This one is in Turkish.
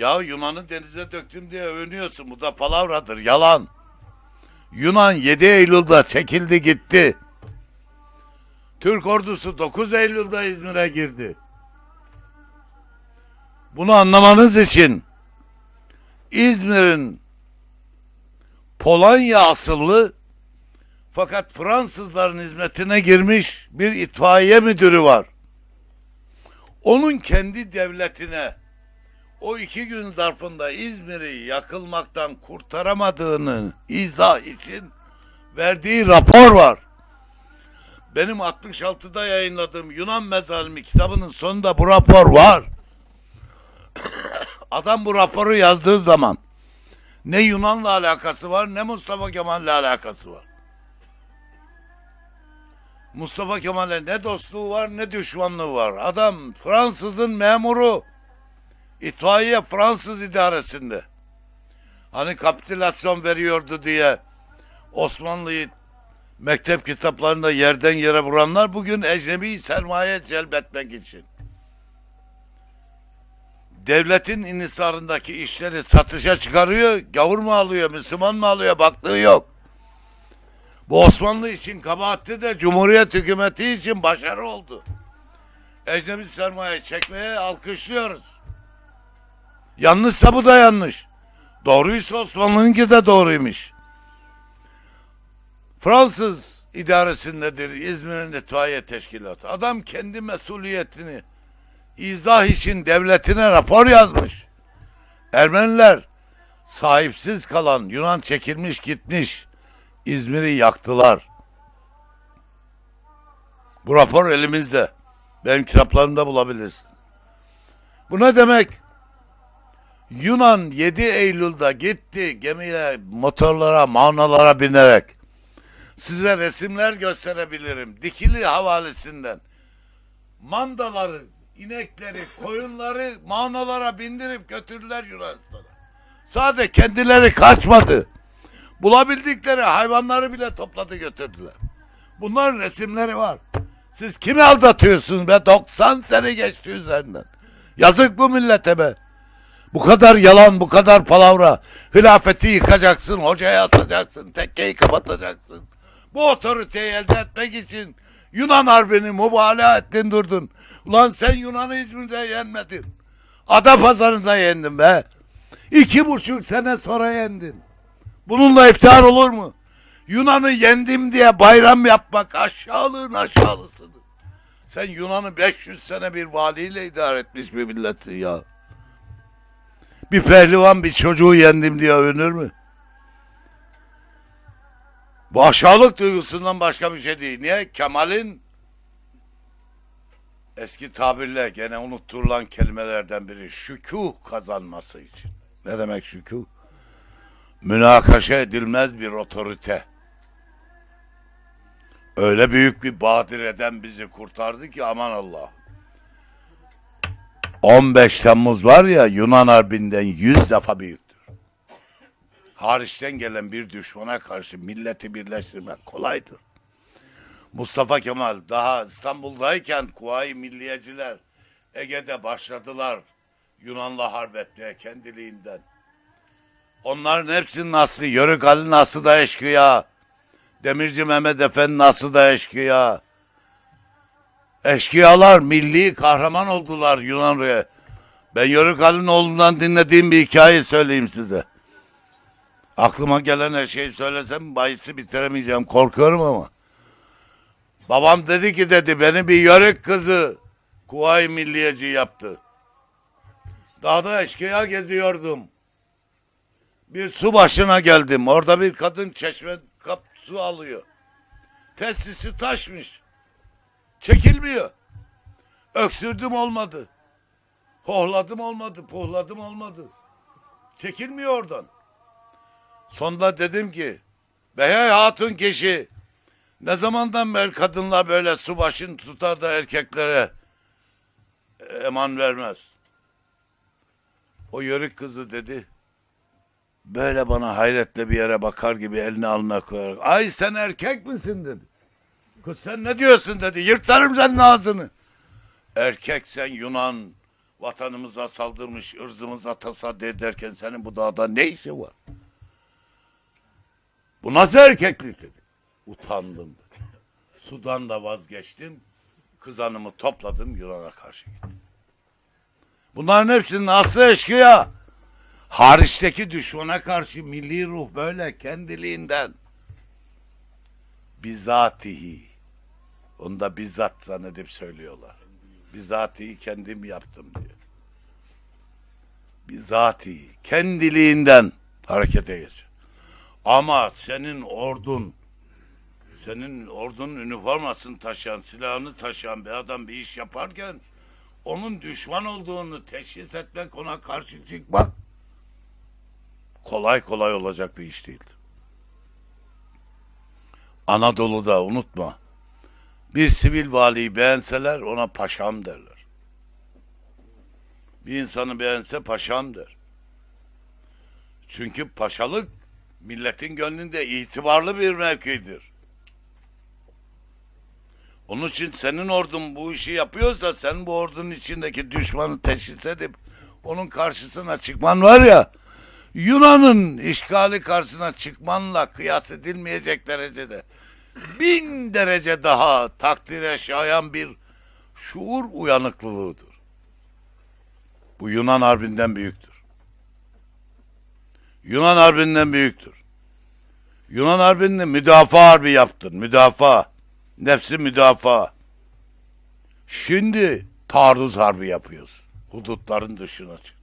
Ya Yunan'ı denize döktüm diye övünüyorsun. Bu da palavradır. Yalan. Yunan 7 Eylül'de çekildi gitti. Türk ordusu 9 Eylül'de İzmir'e girdi. Bunu anlamanız için İzmir'in Polonya asıllı fakat Fransızların hizmetine girmiş bir itfaiye müdürü var. Onun kendi devletine o iki gün zarfında İzmir'i yakılmaktan kurtaramadığını izah için verdiği rapor var. Benim 66'da yayınladığım Yunan Mezalimi kitabının sonunda bu rapor var. Adam bu raporu yazdığı zaman ne Yunan'la alakası var ne Mustafa Kemal'le alakası var. Mustafa Kemal'e ne dostluğu var ne düşmanlığı var. Adam Fransız'ın memuru. İtfaiye Fransız idaresinde. Hani kapitülasyon veriyordu diye Osmanlı'yı mektep kitaplarında yerden yere vuranlar bugün ecnebi sermaye celbetmek için. Devletin inisarındaki işleri satışa çıkarıyor, gavur mu alıyor, Müslüman mı alıyor baktığı yok. Bu Osmanlı için kabahatli de Cumhuriyet hükümeti için başarı oldu. Ecnebi sermaye çekmeye alkışlıyoruz. Yanlışsa bu da yanlış. Doğruysa Osmanlı'nınki de doğruymuş. Fransız idaresindedir İzmir'in itfaiye teşkilatı. Adam kendi mesuliyetini izah için devletine rapor yazmış. Ermeniler sahipsiz kalan Yunan çekilmiş gitmiş İzmir'i yaktılar. Bu rapor elimizde. Benim kitaplarımda bulabilirsin. Bu ne demek? Yunan 7 Eylül'de gitti gemiye, motorlara, mavnalara binerek. Size resimler gösterebilirim. Dikili havalesinden. Mandaları, inekleri, koyunları mavnalara bindirip götürdüler Yunanistan'a. Sadece kendileri kaçmadı. Bulabildikleri hayvanları bile topladı götürdüler. Bunların resimleri var. Siz kimi aldatıyorsunuz be? 90 sene geçti üzerinden. Yazık bu millete be. Bu kadar yalan, bu kadar palavra. Hilafeti yıkacaksın, hocaya asacaksın, tekkeyi kapatacaksın. Bu otoriteyi elde etmek için Yunan harbini mübalağa ettin durdun. Ulan sen Yunan'ı İzmir'de yenmedin. Ada pazarında yendin be. İki buçuk sene sonra yendin. Bununla iftihar olur mu? Yunan'ı yendim diye bayram yapmak aşağılığın aşağılısıdır. Sen Yunan'ı 500 sene bir valiyle idare etmiş bir milletsin ya. Bir pehlivan bir çocuğu yendim diye övünür mü? Bu aşağılık duygusundan başka bir şey değil. Niye? Kemal'in eski tabirle gene unutturulan kelimelerden biri şükuh kazanması için. Ne demek şükuh? Münakaşa edilmez bir otorite. Öyle büyük bir badireden bizi kurtardı ki aman Allah. 15 Temmuz var ya Yunan Harbi'nden 100 defa büyüktür. Hariçten gelen bir düşmana karşı milleti birleştirmek kolaydır. Mustafa Kemal daha İstanbul'dayken Kuvayi Milliyeciler Ege'de başladılar Yunan'la harp etmeye kendiliğinden. Onların hepsinin aslı, Yörük Ali nasıl da eşkıya, Demirci Mehmet Efendi nasıl da eşkıya. Eşkıyalar milli kahraman oldular Yunanlı'ya. Ben Yörük Ali'nin oğlundan dinlediğim bir hikaye söyleyeyim size. Aklıma gelen her şeyi söylesem bahisi bitiremeyeceğim. Korkuyorum ama. Babam dedi ki dedi beni bir yörük kızı Kuvayi Milliyeci yaptı. Dağda eşkıya geziyordum. Bir su başına geldim. Orada bir kadın çeşme kap su alıyor. Testisi taşmış. Çekilmiyor. Öksürdüm olmadı. Hohladım olmadı. Pohladım olmadı. Çekilmiyor oradan. Sonunda dedim ki Beyay hatun kişi ne zamandan beri kadınlar böyle su başını tutar da erkeklere eman vermez. O yörük kızı dedi. Böyle bana hayretle bir yere bakar gibi elini alnına koyarak. Ay sen erkek misin dedi. Kız sen ne diyorsun dedi. Yırtarım senin ağzını. Erkek sen Yunan vatanımıza saldırmış, ırzımıza tasaddi ederken senin bu dağda ne işin var? Bu nasıl erkeklik dedi. Utandım. Sudan da vazgeçtim. Kızanımı topladım Yunan'a karşı gittim. Bunların hepsinin aslı eşkıya. Hariçteki düşmana karşı milli ruh böyle kendiliğinden. Bizatihi. Onu da bizzat zannedip söylüyorlar. Bizatihi kendim yaptım diyor. Bizatihi. Kendiliğinden harekete geç. Ama senin ordun senin ordunun üniformasını taşıyan, silahını taşıyan bir adam bir iş yaparken onun düşman olduğunu teşhis etmek, ona karşı çıkmak kolay kolay olacak bir iş değildir. Anadolu'da unutma. Bir sivil valiyi beğenseler ona paşam derler. Bir insanı beğense paşam der. Çünkü paşalık milletin gönlünde itibarlı bir mevkidir. Onun için senin ordun bu işi yapıyorsa sen bu ordunun içindeki düşmanı teşhis edip onun karşısına çıkman var ya Yunan'ın işgali karşısına çıkmanla kıyas edilmeyecek derecede bin derece daha takdire şayan bir şuur uyanıklılığıdır. Bu Yunan Harbi'nden büyüktür. Yunan Harbi'nden büyüktür. Yunan Harbi'nde müdafaa harbi yaptın. Müdafaa. Nefsi müdafaa. Şimdi taarruz harbi yapıyoruz. Hudutların dışına çık.